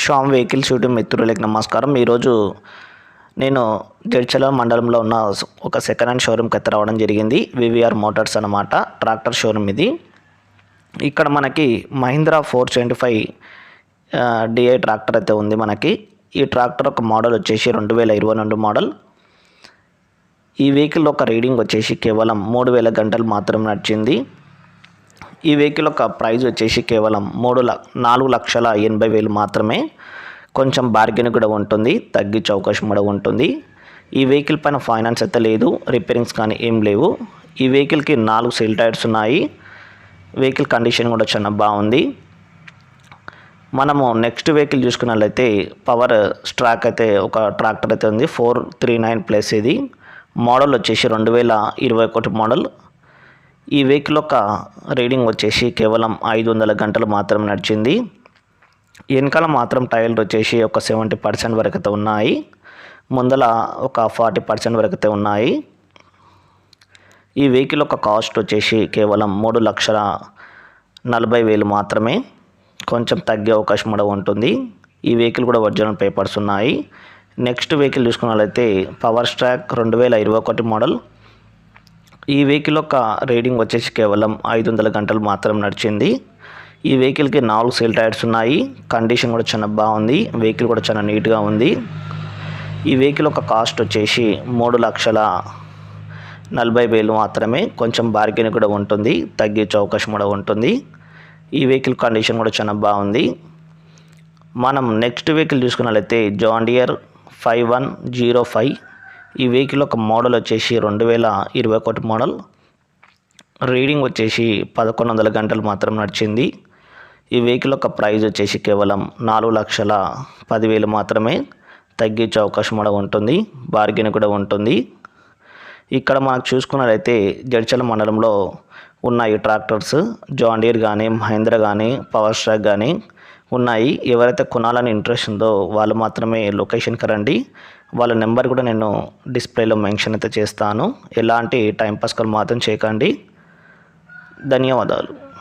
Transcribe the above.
Shyam vehicle shooting మిత్రులకి నమస్కారం. ఈరోజు నేను జడ్చల మండలంలో ఉన్న ఒక సెకండ్ హ్యాండ్ షోరూమ్కి అయితే రావడం జరిగింది. వివిఆర్ మోటార్స్ అనమాట ట్రాక్టర్ షోరూమ్ ఇది. ఇక్కడ మనకి Mahindra four seventy five DI tractor అయితే ఉంది మనకి. ఈ ట్రాక్టర్ ఒక మోడల్ వచ్చేసి రెండు వేల ఇరవై రెండు మోడల్. ఈ వెహికల్ ఒక రీడింగ్ వచ్చేసి కేవలం మూడు వేల గంటలు మాత్రం నడిచింది. ఈ వెహికల్ యొక్క ప్రైజ్ వచ్చేసి కేవలం మూడు లక్ష నాలుగు లక్షల ఎనభై వేలు మాత్రమే. కొంచెం బార్గెన్ కూడా ఉంటుంది తగ్గించే అవకాశం కూడా ఉంటుంది. ఈ వెహికల్ పైన ఫైనాన్స్ అయితే లేదు రిపేరింగ్స్ కానీ ఏం లేవు. ఈ వెహికల్కి నాలుగు సెల్ టైర్స్ ఉన్నాయి. వెహికల్ కండిషన్ కూడా చాలా బాగుంది. మనము నెక్స్ట్ వెహికల్ చూసుకున్నట్లయితే పవర్ స్ట్రాక్ అయితే ఒక ట్రాక్టర్ అయితే ఉంది ఫోర్ త్రీ నైన్ ప్లస్ ఇది. మోడల్ వచ్చేసి రెండు వేల ఇరవై ఒకటి మోడల్ ఈ వెహికల్ యొక్క రీడింగ్ వచ్చేసి కేవలం ఐదు వందల గంటలు మాత్రం నడిచింది. వెనకాల మాత్రం టైర్లు వచ్చేసి ఒక సెవెంటీ పర్సెంట్ వరకు అయితే ఉన్నాయి. ముందల ఒక ఫార్టీ పర్సెంట్ వరకు అయితే ఉన్నాయి. ఈ వెహికల్ యొక్క కాస్ట్ వచ్చేసి కేవలం మూడు లక్షల నలభై వేలు మాత్రమే. కొంచెం తగ్గే అవకాశం కూడా ఉంటుంది. ఈ వెహికల్ కూడా ఒరిజినల్ పేపర్స్ ఉన్నాయి. నెక్స్ట్ వెహికల్ చూసుకున్నట్లయితే పవర్ స్ట్రాక్ రెండు వేల ఇరవై ఒకటి మోడల్. ఈ వెహికల్ యొక్క రేటింగ్ వచ్చేసి కేవలం ఐదు వందల గంటలు మాత్రం నడిచింది. ఈ వెహికల్కి నాలుగు సేల్ టైర్స్ ఉన్నాయి. కండిషన్ కూడా చాలా బాగుంది. వెహికల్ కూడా చాలా నీట్గా ఉంది. ఈ వెహికల్ యొక్క కాస్ట్ వచ్చేసి మూడు లక్షల నలభై వేలు మాత్రమే. కొంచెం బార్గెన్ కూడా ఉంటుంది. తగ్గించే అవకాశం కూడా ఉంటుంది. ఈ వెహికల్ కండిషన్ కూడా చాలా బాగుంది. మనం నెక్స్ట్ వెహికల్ చూసుకున్నట్లయితే John Deere five one zero five ఈ వెహికల్ ఒక మోడల్ వచ్చేసి రెండు వేల ఇరవై ఒకటి మోడల్. రీడింగ్ వచ్చేసి పదకొండు వందల గంటలు మాత్రం నడిచింది. ఈ వెహికల్ యొక్క ప్రైస్ వచ్చేసి కేవలం నాలుగు లక్షల పదివేలు మాత్రమే తగ్గించే అవకాశం కూడా ఉంటుంది. బార్గెన్ కూడా ఉంటుంది. ఇక్కడ మనకు చూసుకున్నట్లయితే జడ్చల మండలంలో ఉన్న ఈ ట్రాక్టర్స్ జాండీర్ కానీ మహేంద్ర కానీ పవర్ స్ట్రాక్ కానీ ఉన్నాయి. ఎవరైతే కొనాలని ఇంట్రెస్ట్ ఉందో వాళ్ళు మాత్రమే లొకేషన్కి రండి. వాళ్ళ నెంబర్ కూడా నేను డిస్ప్లేలో మెన్షన్ అయితే చేస్తాను. ఎలాంటి టైంపాస్ కాల్ మాత్రం చేయకండి. ధన్యవాదాలు.